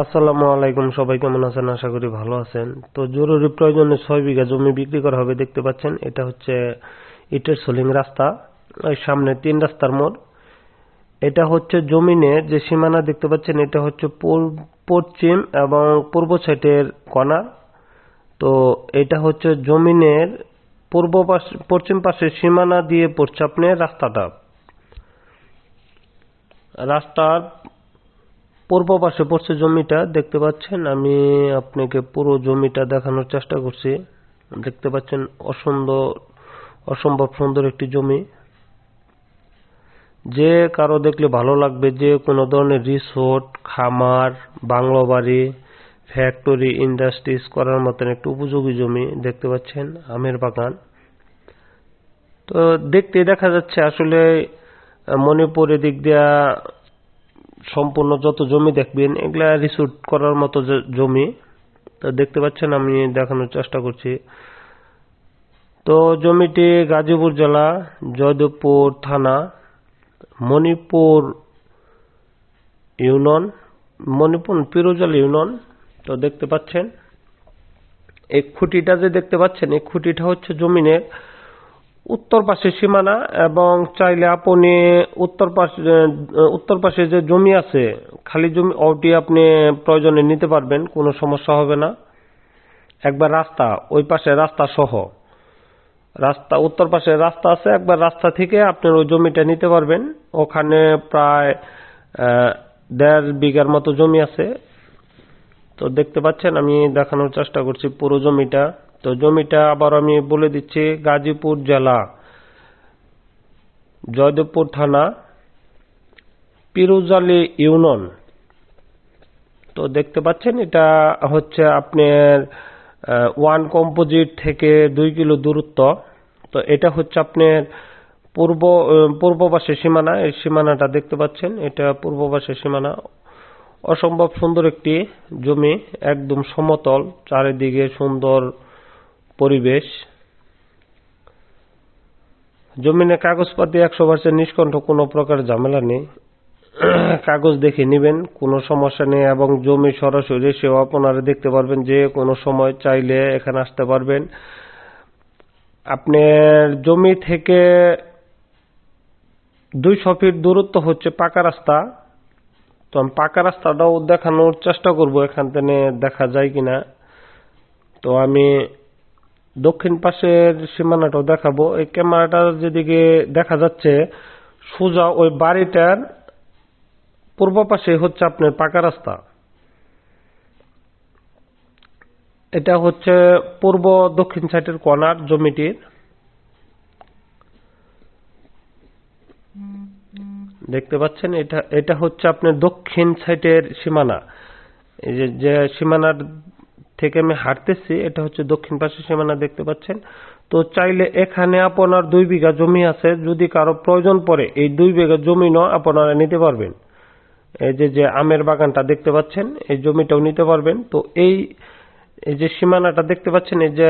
আসসালামু আলাইকুম, সবাই কেমন আছেন? আশা করি ভালো আছেন। তো জরুরি প্রয়োজনে ছয় বিঘা জমি বিক্রি করা হবে, দেখতে পাচ্ছেন। এটা হচ্ছে ইটের সোলিং রাস্তা। ওই সামনে তিন রাস্তার মোড়। এটা হচ্ছে জমিনে যে সীমানা, দেখতে পাচ্ছেন, এটা হচ্ছে পশ্চিম এবং পূর্ব সাইডের কণা তো এটা হচ্ছে জমিনের পূর্ব পাশ, পশ্চিম পাশের সীমানা দিয়ে পড়ছে আপনার রাস্তাটা। রাস্তার পূর্ব পাশে পড়ছে জমিটা দেখতে পাচ্ছেন, আমি আপনাকে পুরো জমিটা দেখানোর চেষ্টা করছি। দেখতে পাচ্ছেন অসুন্দর, অসম্ভব সুন্দর একটি জমি। যে কারও দেখলে ভালো লাগবে যে কোনো ধরনের রিসোর্ট খামার, বাংলো বাড়ি ফ্যাক্টরি ইন্ডাস্ট্রিজ করার মতন একটু উপযোগী জমি দেখতে পাচ্ছেন, আমের বাগান। তো দেখতে দেখা যাচ্ছে আসলে মণিপুর এদিক দিয়া সম্পূর্ণ যত জমি দেখবেন, এগুলা রিসুট করার মতো জমি। তো দেখতে পাচ্ছেন, আমি দেখানোর চেষ্টা করছি। তো জমিটি গাজীপুর জেলা, জয়দেবপুর থানা, মণিপুর ইউনিয়ন, মণিপুর পিরোজাল ইউনিয়ন। তো দেখতে পাচ্ছেন, এই খুঁটিটা যে দেখতে পাচ্ছেন, এই খুঁটিটা হচ্ছে জমিনের উত্তর পাশে সীমানা এবং চাইলে আপনি উত্তর পাশে উত্তর পাশে যে জমি আছে, খালি জমি, ওটি আপনি প্রয়োজনে নিতে পারবেন, কোনো সমস্যা হবে না। একবার রাস্তা, ওই পাশে রাস্তা সহ। রাস্তা উত্তর পাশে রাস্তা আছে, একবার রাস্তা থেকে আপনার ওই জমিটা নিতে পারবেন। ওখানে প্রায় দেড় বিঘার মতো জমি আছে। তো দেখতে পাচ্ছেন, আমি দেখানোর চেষ্টা করছি পুরো জমিটা। তো জমিটা আবার আমি বলে দিচ্ছি গাজীপুর জেলা, জয়দেবপুর থানা, পিরুজালি ইউনিয়ন। তো দেখতে পাচ্ছেন, এটা হচ্ছে আপনার ওয়ান কম্পোজিট থেকে দুই কিলো দূরত্ব। তো এটা হচ্ছে আপনার পূর্ব পূর্ব পাশের সীমানা, এই সীমানাটা দেখতে পাচ্ছেন, এটা পূর্ব পাশের সীমানা। অসম্ভব সুন্দর একটি জমি, একদম সমতল, চারিদিকে সুন্দর পরিবেশ। জমিনে কাগজপাতি একশো পার্সেন্ট নিষ্কণ্ঠ, কোনো প্রকার ঝামেলা নেই। কাগজ দেখে নেবেন, কোনো সমস্যা নেই এবং জমি সরাসরি সেও আপনারা দেখতে পারবেন যে কোনো সময় চাইলে এখানে আসতে পারবেন। আপনার জমি থেকে দুইশো ফিট দূরত্ব হচ্ছে পাকা রাস্তা। তো আমি পাকা রাস্তাটাও দেখানোর চেষ্টা করব, এখান থেকে দেখা যায় কিনা। তো আমি দক্ষিণ পাশের সীমানাটাও দেখাবো। এই ক্যামেরাটার যেদিকে দেখা যাচ্ছে, সোজা ওই বাড়িটার পূর্ব পাশে হচ্ছে আপনার পাকা রাস্তা। এটা হচ্ছে পূর্ব দক্ষিণ সাইডের কর্নার জমিটির। দেখতে পাচ্ছেন, এটা এটা হচ্ছে আপনার দক্ষিণ সাইডের সীমানা। এই যে সীমানার থেকে আমি হাঁটতেছি, এটা হচ্ছে দক্ষিণ পাশের সীমানা দেখতে পাচ্ছেন। তো চাইলে এখানে আপনার দুই বিঘা জমি আছে, যদি কারও প্রয়োজন পড়ে, এই দুই বিঘা জমি ন আপনারা নিতে পারবেন। এই যে যে আমের বাগানটা দেখতে পাচ্ছেন, এই জমিটাও নিতে পারবেন। তো এই এই যে সীমানাটা দেখতে পাচ্ছেন, এই যে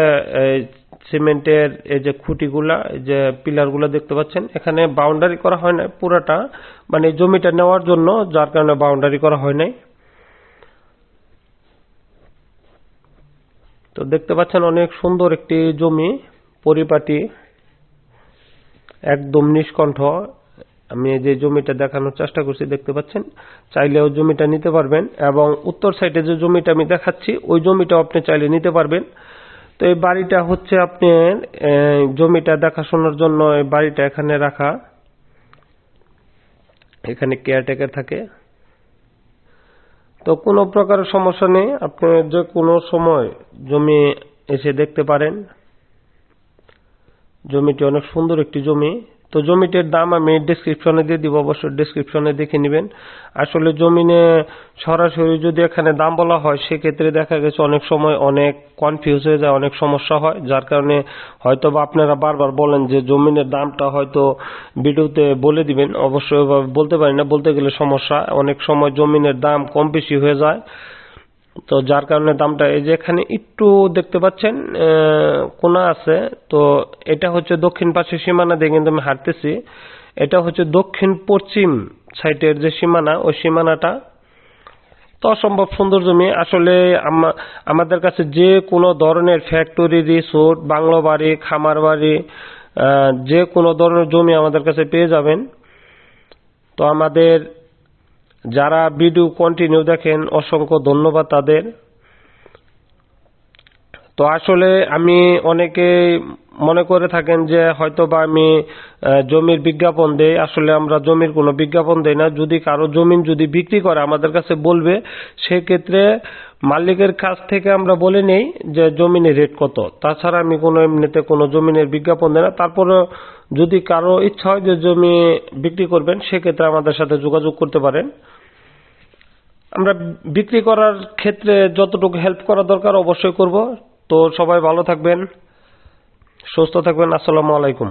সিমেন্টের এই যে খুঁটিগুলা, এই যে পিলারগুলো দেখতে পাচ্ছেন, এখানে বাউন্ডারি করা হয় না পুরাটা। মানে জমিটা নেওয়ার জন্য, যার কারণে বাউন্ডারি করা হয় নাই। তো দেখতে পাচ্ছেন অনেক সুন্দর একটি জমি পরিপাটি একদম নিষ্কণ্ঠ। আমি যে জমিটা দেখানোর চেষ্টা করছি দেখতে পাচ্ছেন? চাইলেও জমিটা নিতে পারবেন এবং উত্তর সাইডে যে জমিটা আমি দেখাচ্ছি ওই জমিটাও আপনি চাইলে নিতে পারবেন। তো এই বাড়িটা হচ্ছে আপনার আহ, জমিটা দেখাশোনার জন্য এই বাড়িটা এখানে রাখা। এখানে কেয়ারটেকার থাকে। তো কোনো প্রকার সমস্যা নেই। আপনি যে কোনো সময় জমি এসে দেখতে পারেন। জমিটি অনেক সুন্দর একটি জমি। তো জমিটির দাম আমি ডেসক্রিপশনে দিয়ে দিব, অবশ্যই ডেসক্রিপশনে দেখে নেবেন। আসলে জমিনে সরাসরি যদি এখানে দাম বলা হয়, সেক্ষেত্রে দেখা গেছে অনেক সময় অনেক কনফিউজ হয়ে যায়, অনেক সমস্যা হয়। যার কারণে হয়তো বা আপনারা বারবার বলেন যে জমিনের দামটা হয়তো ভিডিওতে বলে দিবেন। অবশ্যই বলতে পারি না, বলতে গেলে সমস্যা। অনেক সময় জমিনের দাম কম বেশি হয়ে যায়। তো যার কারণে দামটা এই যে এখানে একটু দেখতে পাচ্ছেন কোনা আছে। তো এটা হচ্ছে দক্ষিণ পাশের সীমানা দিয়ে কিন্তু আমি হাঁটতেছি। এটা হচ্ছে দক্ষিণ পশ্চিম সাইডের যে সীমানা, ওই সীমানাটা। তো অসম্ভব সুন্দর জমি। আসলে আমা- আমাদের কাছে যে কোনো ধরনের ফ্যাক্টরি রিসোর্ট বাংলো বাড়ি, খামার বাড়ি যে কোনো ধরনের জমি আমাদের কাছে পেয়ে যাবেন। তো আমাদের যারা ভিডিও কন্টিনিউ দেখেন, অসংখ্য ধন্যবাদ তাদের। তো আসলে আমি অনেকে মনে করে থাকেন যে হয়তো বা আমি জমির বিজ্ঞাপন দেই। আসলে আমরা জমির কোনো বিজ্ঞাপন দেই না। যদি কারও জমিন যদি বিক্রি করে, আমাদের কাছে বলবে, সেক্ষেত্রে মালিকের কাছ থেকে আমরা বলে নেই যে জমিনের রেট কত। তাছাড়া আমি কোনো এমনিতে কোনো জমিনের বিজ্ঞাপন দেই না। তারপরে যদি কারও ইচ্ছা হয় যে জমি বিক্রি করবেন, সেক্ষেত্রে আমাদের সাথে যোগাযোগ করতে পারেন। আমরা বিক্রি করার ক্ষেত্রে যতটুকু হেল্প করা দরকার অবশ্যই করব। তো সবাই ভালো থাকবেন, সুস্থ থাকবেন, আসসালামু আলাইকুম।